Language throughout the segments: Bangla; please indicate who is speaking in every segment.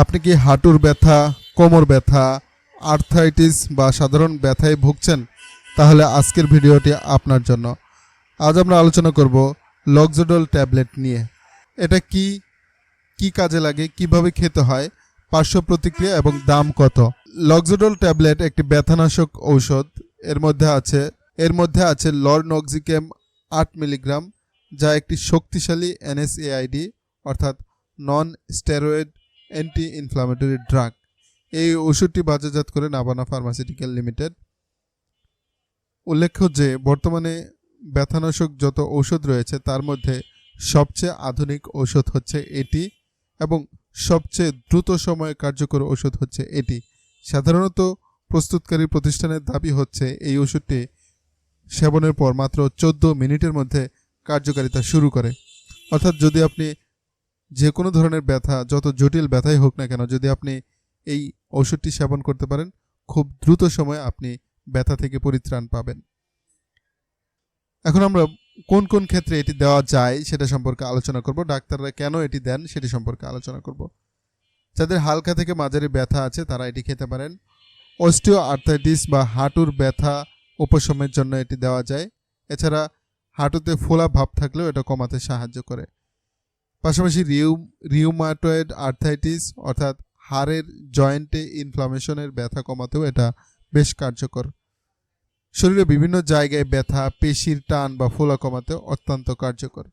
Speaker 1: আপনি কি হাঁটুর ব্যথা, কোমর ব্যথা আর্থাইটিস বা সাধারণ ব্যথায় ভুগছেন? তাহলে আজকের ভিডিওটি আপনার জন্য। আজ আমরা আলোচনা করব লক্সোডল ট্যাবলেট নিয়ে। এটা কি কি কাজে লাগে, কীভাবে খেতে হয়, পার্শ্ব প্রতিক্রিয়া এবং দাম কত? লক্সোডল ট্যাবলেট একটি ব্যথানাশক ঔষধ। এর মধ্যে আছে, এর মধ্যে আছে লরনক্সিকেম আট মিলিগ্রাম, যা একটি শক্তিশালী এনএসএআইডি অর্থাৎ non steroid anti inflammatory drug এই ওষুধটি বাজারজাত করে নাবানা ফার্মাসিউটিক্যাল লিমিটেড। উল্লেখ্য যে, বর্তমানে ব্যথানাশক যত ঔষধ রয়েছে, তার মধ্যে সবচেয়ে আধুনিক ঔষধ হচ্ছে এটি এবং সবচেয়ে দ্রুত সময়ে কার্যকর ওষুধ হচ্ছে এটি। সাধারণত প্রস্তুতকারী প্রতিষ্ঠানের দাবি হচ্ছে, এই ওষুধটি সেবনের পর মাত্র চোদ্দ মিনিটের মধ্যে কার্যকারিতা শুরু করে। অর্থাৎ যদি আপনি যে কোনো ধরনের ব্যথা, যত জটিল ব্যথাই হোক না কেন, যদি আপনি এই ওষুধটি সেবন করতে পারেন, খুব দ্রুত সময়ে আপনি ব্যথা থেকে পরিত্রাণ পাবেন। এখন আমরা কোন কোন ক্ষেত্রে এটি দেওয়া যায় সেটা সম্পর্কে আলোচনা করব। ডাক্তাররা কেন এটি দেন সেটি সম্পর্কে আলোচনা করব। যাদের হালকা থেকে মাঝারি ব্যথা আছে, তারা এটি খেতে পারেন। অস্টিও আর্থাইটিস বা হাঁটুর ব্যথা উপশমের জন্য এটি দেওয়া যায়। এছাড়া হাঁটুতে ফোলা ভাব থাকলেও এটা কমাতে সাহায্য করে। পাশাপাশি রিউ রিউমাটয়েড আর্থাইটিস অর্থাৎ হাড়ের জয়েন্টে ইনফ্লামেশনের ব্যথা কমাতেও এটা বেশ কার্যকর। শরীরে বিভিন্ন জায়গায় ব্যথা, পেশির টান বা ফোলা কমাতে অত্যন্ত কার্যকর।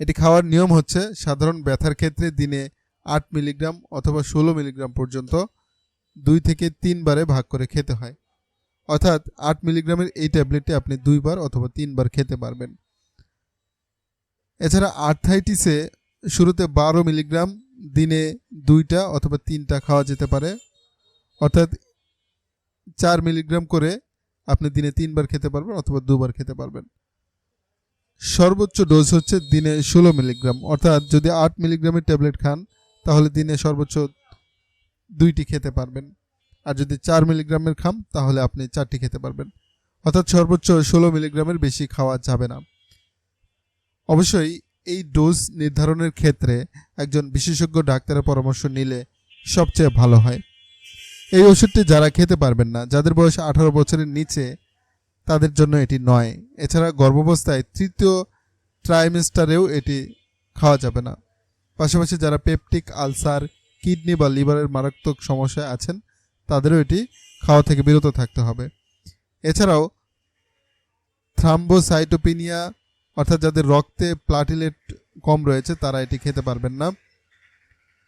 Speaker 1: এটি খাওয়ার নিয়ম হচ্ছে সাধারণ ব্যথার ক্ষেত্রে দিনে আট মিলিগ্রাম অথবা ষোলো মিলিগ্রাম পর্যন্ত দুই থেকে তিনবারে ভাগ করে খেতে হয়। অর্থাৎ আট মিলিগ্রামের এই ট্যাবলেটটি আপনি দুইবার অথবা তিনবার খেতে পারবেন। এছাড়া আর্থাইটিসে শুরুতে বারো মিলিগ্রাম, দিনে দুইটা অথবা তিনটা খাওয়া যেতে পারে। অর্থাৎ চার মিলিগ্রাম করে আপনি দিনে তিনবার খেতে পারবেন অথবা দুবার খেতে পারবেন। সর্বোচ্চ ডোজ হচ্ছে দিনে ষোলো মিলিগ্রাম। অর্থাৎ যদি আট মিলিগ্রামের ট্যাবলেট খান, তাহলে দিনে সর্বোচ্চ দুইটি খেতে পারবেন। আর যদি চার মিলিগ্রামের খান, তাহলে আপনি চারটি খেতে পারবেন। অর্থাৎ সর্বোচ্চ ষোলো মিলিগ্রামের বেশি খাওয়া যাবে না। অবশ্যই এই ডোজ নির্ধারণের ক্ষেত্রে একজন বিশেষজ্ঞ ডাক্তারের পরামর্শ নিলে সবচেয়ে ভালো হয়। এই ওষুধটি যারা খেতে পারবেন না, যাদের বয়স আঠারো বছরের নিচে, তাদের জন্য এটি নয়। এছাড়া গর্ভাবস্থায় তৃতীয় ট্রাইমেস্টারেও এটি খাওয়া যাবে না। পাশাপাশি যারা পেপটিক আলসার কিডনি বা লিভারের মারাত্মক সমস্যায় আছেন, তাদেরও এটি খাওয়া থেকে বিরত থাকতে হবে। এছাড়াও থ্রাম্বোসাইটোপিনিয়া অর্থাৎ যাদের রক্তে প্লাটিলেট কম রয়েছে, তারা এটি খেতে পারবেন না।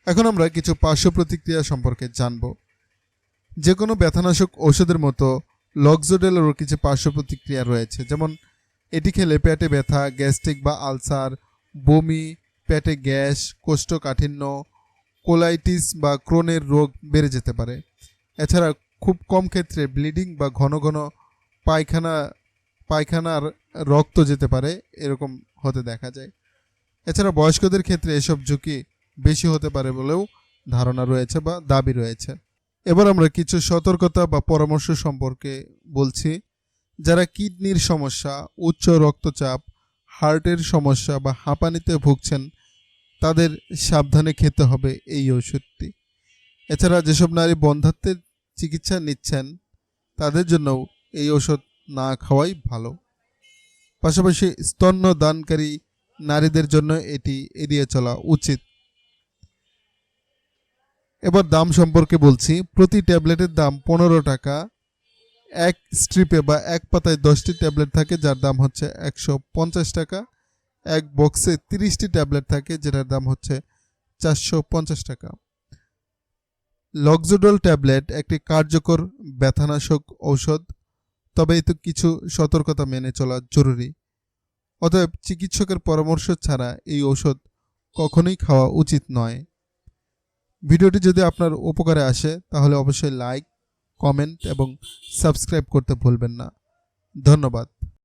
Speaker 1: এখন আমরা কিছু পার্শ্ব প্রতিক্রিয়া সম্পর্কে জানব। যে কোনো ব্যথানাশক ঔষধের মতো লক্সোডেলেরও কিছু পার্শ্ব প্রতিক্রিয়া রয়েছে, যেমন এটি খেলে পেটে ব্যথা, গ্যাস্ট্রিক বা আলসার, বমি, পেটে গ্যাস, কোষ্ঠকাঠিন্য, কোলাইটিস বা ক্রোনের রোগ বেড়ে যেতে পারে। এছাড়া খুব কম ক্ষেত্রে ব্লিডিং বা ঘন ঘন পায়খানা পায়খানার রক্ত যেতে পারে, এরকম হতে দেখা যায়। এছাড়া বয়স্কদের ক্ষেত্রে এসব ঝুঁকি বেশি হতে পারে বলেও ধারণা রয়েছে বা দাবি রয়েছে। এবার আমরা কিছু সতর্কতা বা পরামর্শ সম্পর্কে বলছি। যারা কিডনির সমস্যা, উচ্চ রক্তচাপ, হার্টের সমস্যা বা হাঁপানিতে ভুগছেন, তাদের সাবধানে খেতে হবে এই ওষুধটি। এছাড়া যেসব নারী বন্ধাত্বের চিকিৎসা নিচ্ছেন, তাদের জন্যও এই ওষুধ না খাওয়াই ভালো। পাশাপাশি স্তন্য দানকারী নারীদের জন্য এটি এড়িয়ে চলা উচিত। এবার দাম সম্পর্কে বলছি। প্রতি ট্যাবলেটের দাম পনেরো টাকা। এক স্ট্রিপে বা এক পাতায় দশটি ট্যাবলেট থাকে, যার দাম হচ্ছে একশো পঞ্চাশ টাকা। এক বক্সে তিরিশটি ট্যাবলেট থাকে, যেটার দাম হচ্ছে চারশো পঞ্চাশ টাকা। লক্সোডল ট্যাবলেট একটি কার্যকর ব্যথানাশক ঔষধ। তবে এতে কিছু সতর্কতা মেনে চলা জরুরি। অতএব চিকিৎসকের পরামর্শ ছাড়া এই ঔষধ কখনোই খাওয়া উচিত নয়। ভিডিওটি যদি আপনার উপকারে আসে, তাহলে অবশ্যই লাইক, কমেন্ট এবং সাবস্ক্রাইব করতে ভুলবেন না। ধন্যবাদ।